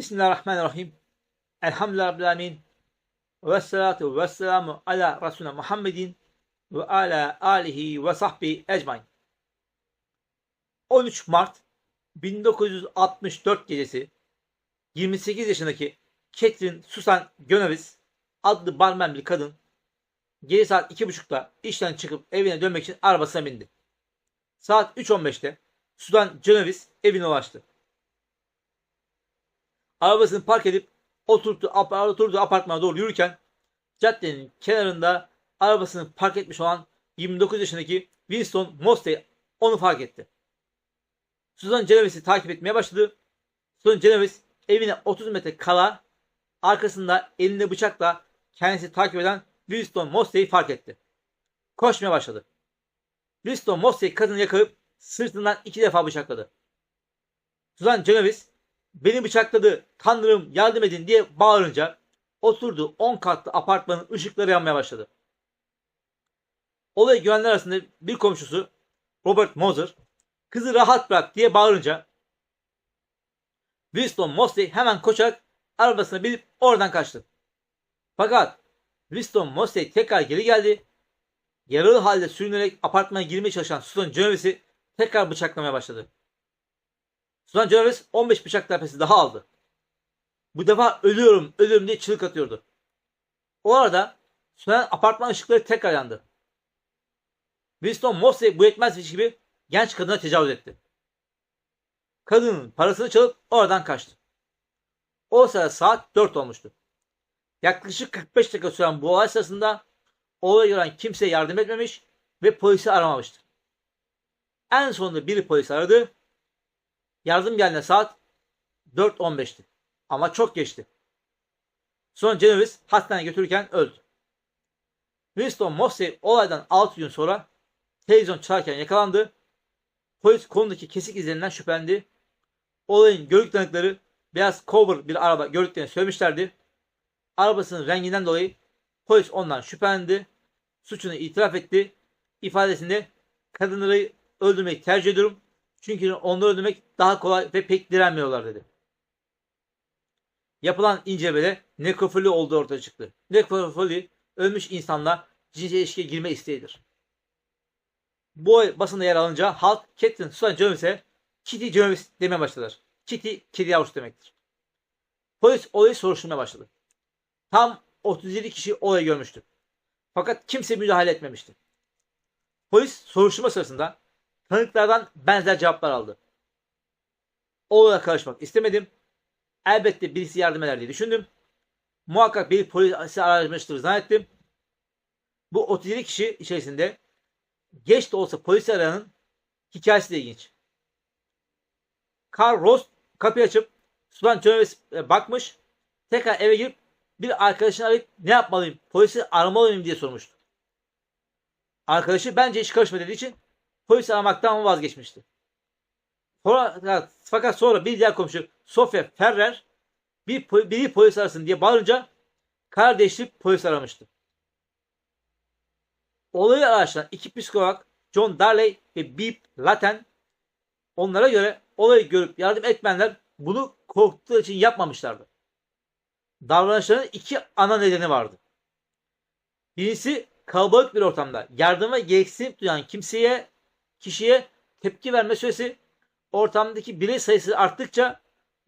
Bismillahirrahmanirrahim. Elhamdülillahi Rabbil Alemin. Ve salatu ve selamu ala Resulüne Muhammedin ve ala alihi ve sahbihi ecmain. 13 Mart 1964 gecesi 28 yaşındaki Catherine Susan Gönevis adlı barmen bir kadın gece saat 2.30'da işten çıkıp evine dönmek için arabasına bindi. Saat 3.15'te Susan Gönevis evine ulaştı. Arabasını park edip oturdu, ap apartmana doğru yürürken caddenin kenarında arabasını park etmiş olan 29 yaşındaki Winston Mostey onu fark etti. Susan Genoves'i takip etmeye başladı. Susan Genoves evine 30 metre kala arkasında elinde bıçakla kendisi takip eden Winston Mostey'i fark etti. Koşmaya başladı. Winston Mostey kadını yakalayıp sırtından iki defa bıçakladı. Susan Genoves beni bıçakladı, tanrım yardım edin diye bağırınca oturduğu 10 katlı apartmanın ışıkları yanmaya başladı. Olay güvenler arasında bir komşusu Robert Moser kızı rahat bırak diye bağırınca Winston Mosley hemen koşarak arabasına binip oradan kaçtı. Fakat Winston Mosley tekrar geri geldi. Yaralı halde sürünerek apartmana girmeye çalışan Susan Genoves'i tekrar bıçaklamaya başladı. Susan Genovese 15 bıçak darbesi daha aldı. Bu defa ölüyorum, ölüyorum diye çığlık atıyordu. O arada sönen apartman ışıkları tekrar yandı. Winston Mosley bu yetmezmiş gibi genç kadına tecavüz etti. Kadının parasını çalıp oradan kaçtı. O sırada saat 4 olmuştu. Yaklaşık 45 dakika süren bu olay sırasında olay gören kimseye yardım etmemiş ve polisi aramamıştı. En sonunda biri polis aradı. Yardım geldiğinde saat 4.15'ti. Ama çok geçti. Sonra Genovis hastaneye götürürken öldü. Winston Mosley olaydan 6 gün sonra televizyon çalarken yakalandı. Polis konudaki kesik izlerinden şüphelendi. Olayın görük tanıkları beyaz cover bir araba gördüklerini söylemişlerdi. Arabasının renginden dolayı polis ondan şüphelendi. Suçunu itiraf etti. İfadesinde kadınları öldürmeyi tercih ediyorum. Çünkü onları öldürmek daha kolay ve pek direnmiyorlar dedi. Yapılan incelemede nekrofili olduğu ortaya çıktı. Nekrofili ölmüş insanla cinsel ilişkiye girme isteğidir. Bu olay basında yer alınca halk Catherine Susan Jones'e Kitty Jones demeye başladılar. Kitty, kedi yavrusu demektir. Polis olayı soruşturmaya başladı. Tam 37 kişi olayı görmüştü. Fakat kimse müdahale etmemişti. Polis soruşturma sırasında tanıklardan benzer cevaplar aldı. Olaya karışmak istemedim. Elbette birisi yardım eder diye düşündüm. Muhakkak bir polisi aramıştır zannettim. Bu 37 kişi içerisinde geç de olsa polisi arayanın hikayesi de ilginç. Carl Ross kapıyı açıp Sudan Jones bakmış. Tekrar eve girip bir arkadaşını arayıp ne yapmalıyım, polisi aramalıyım diye sormuştu. Arkadaşı bence hiç karışma dediği için polis aramaktan vazgeçmişti. Sonra, fakat sonra bir diğer komşu Sofia Ferrer bir, biri polis arasın diye bağırınca kardeşlik polis aramıştı. Olayı araştıran iki psikolog John Darley ve Beep Latten onlara göre olayı görüp yardım etmeyenler bunu korktukları için yapmamışlardı. Davranışların iki ana nedeni vardı. Birincisi kalabalık bir ortamda yardıma gereksinim duyan kimseye, kişiye tepki verme süresi ortamdaki birey sayısı arttıkça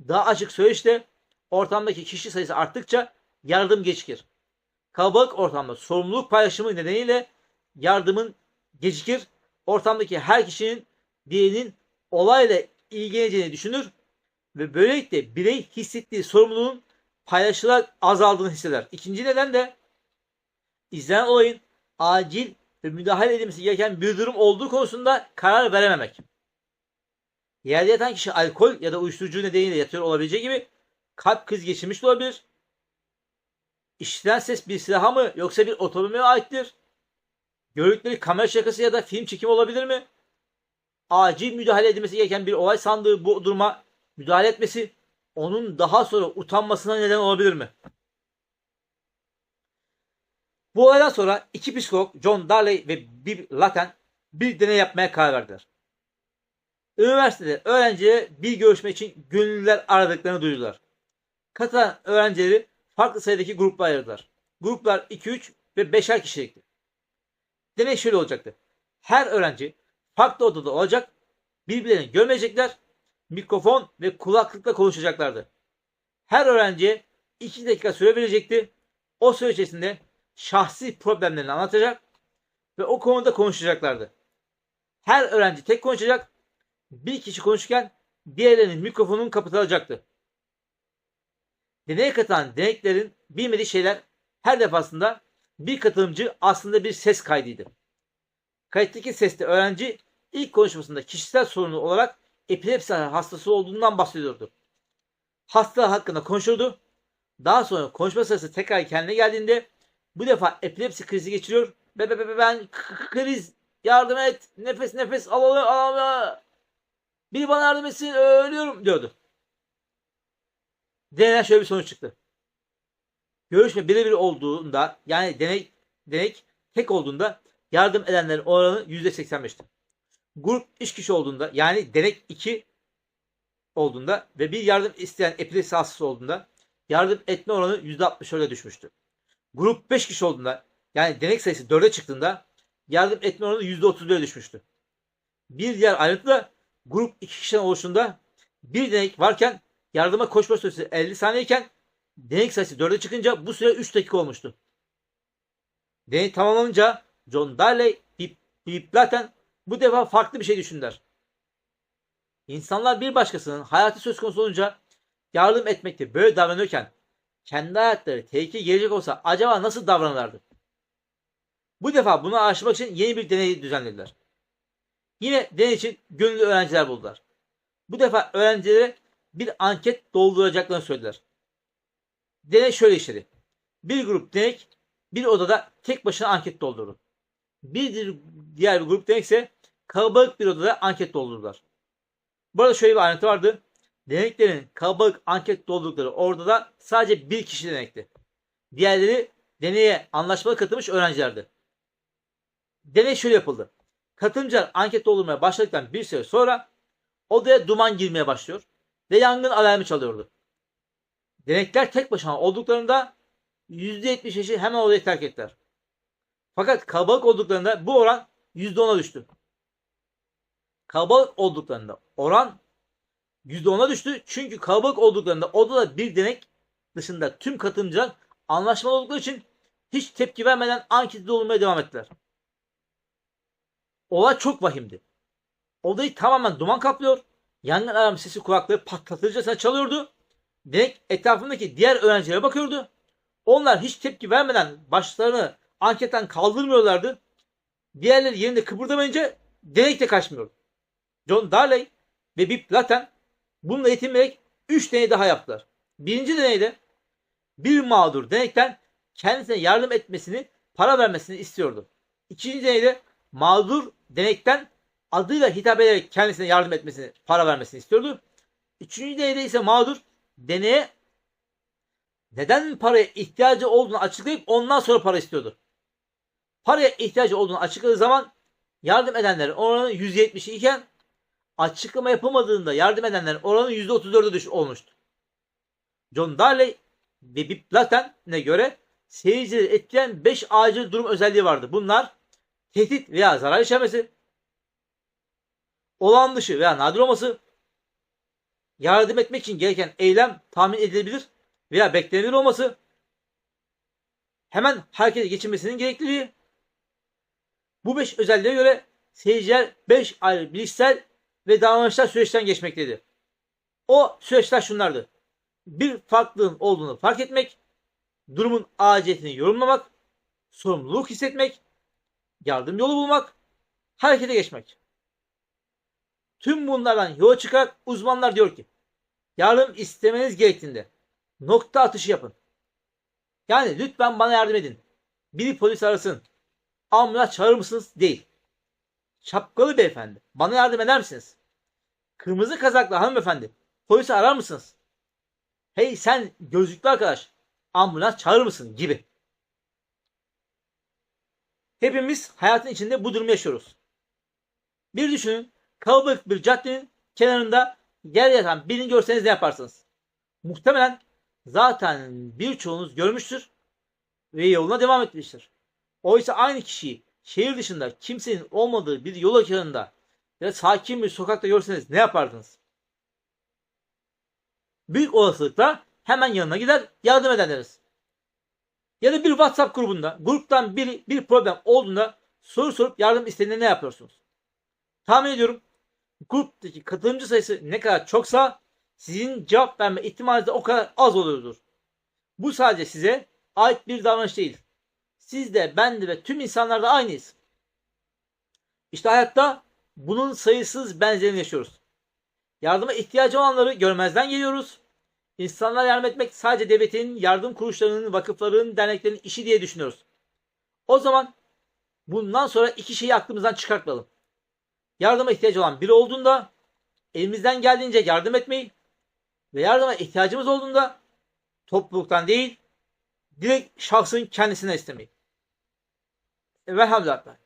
daha açık söyleşte ortamdaki kişi sayısı arttıkça yardım gecikir. Kalabalık ortamda sorumluluk paylaşımı nedeniyle yardımın gecikir. Ortamdaki her kişinin diğerinin olayla ilgileneceğini düşünür ve böylelikle birey hissettiği sorumluluğun paylaşılarak azaldığını hisseder. İkinci neden de izlenen olayın acil ve müdahale edilmesi gereken bir durum olduğu konusunda karar verememek. Yerde yatan kişi alkol ya da uyuşturucu nedeniyle yatıyor olabileceği gibi kalp krizi geçirmiş de olabilir. İşitilen ses bir silaha mı yoksa bir otomobile aittir? Gördükleri kamera şakası ya da film çekimi olabilir mi? Acil müdahale edilmesi gereken bir olay sandığı bu duruma müdahale etmesi onun daha sonra utanmasına neden olabilir mi? Bu olaydan sonra iki psikolog John Darley ve Bill Latten bir deney yapmaya karar verdiler. Üniversitede öğrencilere bir görüşme için gönüllüler aradıklarını duydular. Katılan öğrencileri farklı sayıdaki gruplara ayırdılar. Gruplar 2-3 ve 5'er kişilikti. Deney şöyle olacaktı. Her öğrenci farklı odada olacak, birbirlerini görmeyecekler, mikrofon ve kulaklıkla konuşacaklardı. Her öğrenciye 2 dakika süre verecekti. O süre içerisinde şahsi problemlerini anlatacak ve o konuda konuşacaklardı. Her öğrenci tek konuşacak, bir kişi konuşurken diğerlerinin mikrofonun kapatılacaktı. Deneye katılan deneklerin bilmediği şeyler her defasında bir katılımcı aslında bir ses kaydıydı. Kayıttaki seste öğrenci ilk konuşmasında kişisel sorunu olarak epilepsi hastası olduğundan bahsediyordu. Hasta hakkında konuşurdu. Daha sonra konuşma sırası tekrar kendine geldiğinde bu defa epilepsi krizi geçiriyor. Be, be, be, be, ben kriz yardım et nefes nefes alalım alalım. Biri bana yardım etsin ölüyorum diyordu. Deneyden şöyle bir sonuç çıktı. Görüşme birebir olduğunda yani deney, deney tek olduğunda yardım edenlerin oranı %85'ti. Grup 3 kişi olduğunda yani denek 2 olduğunda ve bir yardım isteyen epilepsi hastası olduğunda yardım etme oranı %60'a düşmüştü. Grup 5 kişi olduğunda yani denek sayısı 4'e çıktığında yardım etme oranı %31'e düşmüştü. Bir diğer ayrıntı da grup 2 kişiden oluştuğunda bir denek varken yardıma koşma süresi 50 saniyeyken denek sayısı 4'e çıkınca bu süre 3 dakika olmuştu. Deney tamamlanınca John Darley Philip Blatten bu defa farklı bir şey düşündüler. İnsanlar bir başkasının hayatı söz konusu olunca yardım etmekte böyle davranıyorken kendi hayatları tehlikeye gelecek olsa acaba nasıl davranırlardı? Bu defa bunu araştırmak için yeni bir deney düzenlediler. Yine deney için gönüllü öğrenciler buldular. Bu defa öğrencilere bir anket dolduracaklarını söylediler. Deney şöyle işledi. Bir grup denek bir odada tek başına anket doldurdu. Bir diğer bir grup denek ise kalabalık bir odada anket doldurdular. Burada şöyle bir ayrıntı vardı. Deneklerin kalabalık anket doldurdukları orada da sadece bir kişi denekti. Diğerleri deneye anlaşmalı katılmış öğrencilerdi. Deney şöyle yapıldı. Katılımcılar anket doldurmaya başladıktan bir süre sonra odaya duman girmeye başlıyor ve yangın alarmı çalıyordu. Denekler tek başına olduklarında %75'i hemen odayı terk ettiler. Fakat kalabalık olduklarında bu oran %10'a düştü. Kalabalık olduklarında oran %10'a düştü. Çünkü kalabalık olduklarında odada bir denek dışında tüm katılımcılar anlaşmalı oldukları için hiç tepki vermeden anketi doldurmaya devam ettiler. Olay çok vahimdi. Odayı tamamen duman kaplıyor. Yangın alarm sesi kulakları patlatırcasına çalıyordu. Denek etrafındaki diğer öğrencilere bakıyordu. Onlar hiç tepki vermeden başlarını anketten kaldırmıyorlardı. Diğerleri yerinde kıpırdamayınca denek de kaçmıyordu. John Darley ve Bip Latten bununla yetinmeyerek 3 deney daha yaptılar. Birinci deneyde bir mağdur denekten kendisine yardım etmesini, para vermesini istiyordu. İkinci deneyde mağdur denekten adıyla hitap ederek kendisine yardım etmesini, para vermesini istiyordu. Üçüncü deneyde ise mağdur deneye neden paraya ihtiyacı olduğunu açıklayıp ondan sonra para istiyordu. Paraya ihtiyacı olduğunu açıkladığı zaman yardım edenlerin oranı 170 iken açıklama yapılmadığında yardım edenlerin oranı %34'e düş olmuştu. John Darley ve Bip Latten'e göre seyircileri etkileyen 5 acil durum özelliği vardı. Bunlar tehdit veya zarar işlemesi, olağan dışı veya nadir olması, yardım etmek için gereken eylem tahmin edilebilir veya beklenebilir olması, hemen harekete geçirmesinin gerekliliği. Bu 5 özelliğe göre seyirciler 5 ayrı bilişsel ve davranışlar süreçten geçmekteydi. O süreçler şunlardı. Bir farklılığın olduğunu fark etmek, durumun aciliyetini yorumlamak, sorumluluk hissetmek, yardım yolu bulmak, harekete geçmek. Tüm bunlardan yola çıkarak uzmanlar diyor ki, yardım istemeniz gerektiğinde nokta atışı yapın. Yani lütfen bana yardım edin. Biri polis arasın. Ambulans çağırır mısınız? Değil. Şapkalı beyefendi. Bana yardım eder misiniz? Kırmızı kazaklı hanımefendi. Polisi arar mısınız? Hey sen gözlüklü arkadaş. Ambulans çağırır mısın? Gibi. Hepimiz hayatın içinde bu durumu yaşıyoruz. Bir düşünün. Kalabalık bir caddenin kenarında yer yatan birini görseniz ne yaparsınız? Muhtemelen zaten birçoğunuz görmüştür ve yoluna devam etmiştir. Oysa aynı kişiyi şehir dışında kimsenin olmadığı bir yol kenarında ya sakin bir sokakta görseniz ne yapardınız? Büyük olasılıkla hemen yanına gider yardım ederiz. Ya da bir WhatsApp grubunda gruptan biri bir problem olduğunda soru sorup yardım istediğinde ne yapıyorsunuz? Tahmin ediyorum gruptaki katılımcı sayısı ne kadar çoksa sizin cevap verme ihtimaliniz de o kadar az oluyordur. Bu sadece size ait bir davranış değil. Siz de ben de ve tüm insanlar da aynıyız. İşte hayatta bunun sayısız benzerini yaşıyoruz. Yardıma ihtiyacı olanları görmezden geliyoruz. İnsanlara yardım etmek sadece devletin, yardım kuruluşlarının, vakıfların, derneklerin işi diye düşünüyoruz. O zaman bundan sonra iki şeyi aklımızdan çıkartmayalım. Yardıma ihtiyacı olan biri olduğunda elimizden geldiğince yardım etmeyi ve yardıma ihtiyacımız olduğunda topluluktan değil direkt şahsın kendisine istemeyi. Velhamdülillah.